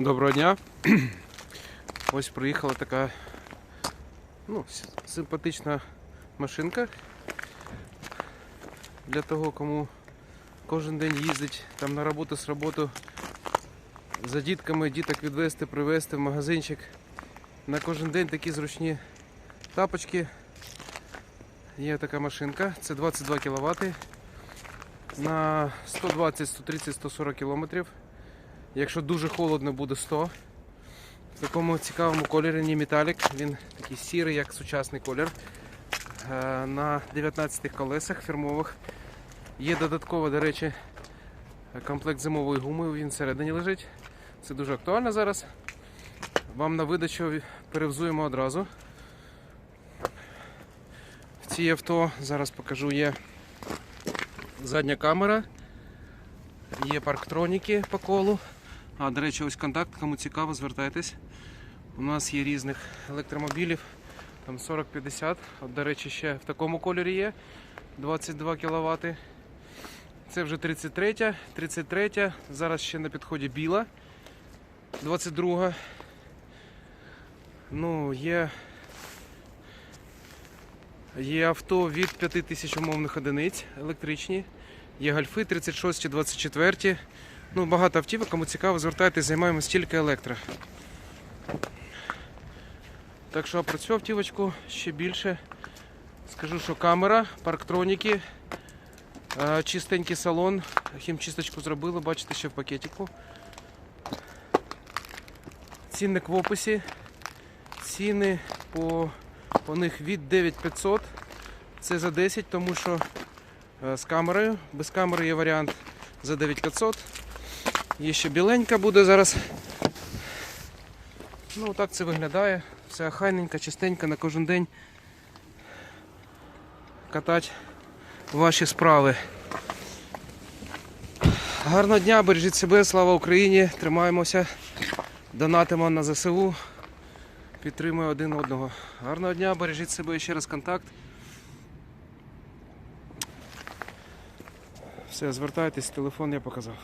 Доброго дня. Ось приїхала така ну, симпатична машинка для того, кому кожен день їздить там на роботу з роботу за дітками, діток відвезти, привезти в магазинчик. На кожен день такі зручні тапочки. Є така машинка, це 22 кВт на 120, 130, 140 км. Якщо дуже холодно, буде 100. В такому цікавому кольорі не металік. Він такий сірий, як сучасний колір. Е, На 19 колесах фірмових. Є додатково, до речі, комплект зимової гуми, він всередині лежить. Це дуже актуально зараз. Вам на видачу перевзуємо одразу. В цій авто зараз покажу є задня камера, є парктроніки по колу. А, до речі, ось контакт, кому цікаво, звертайтесь. У нас є різних електромобілів, там 40-50. От, до речі, ще в такому кольорі є 22 кВт. Це вже 33, 33, зараз ще на підході біла. 22. Ну, є, є авто від 5000 умовних одиниць електричні. Є гольфи 36, 24. Ну, багато автівок, кому цікаво, звертайтесь, займаємось тільки електро. Так що про цю автівочку ще більше. Скажу, що камера, парктроніки, е, чистенький салон, хімчисточку зробили, бачите, ще в пакетику. Цінник в описі. Ціни по, по них від 9500. Це за 10, тому що е, з камерою. Без камери є варіант за 9500. Є ще біленька буде зараз. Ну, так це виглядає. Все охайненько, чистенько на кожен день катати ваші справи. Гарного дня, бережіть себе, слава Україні! Тримаємося, донатимо на ЗСУ, підтримуємо один одного. Гарного дня, бережіть себе ще раз контакт. Все, звертайтесь, телефон я показав.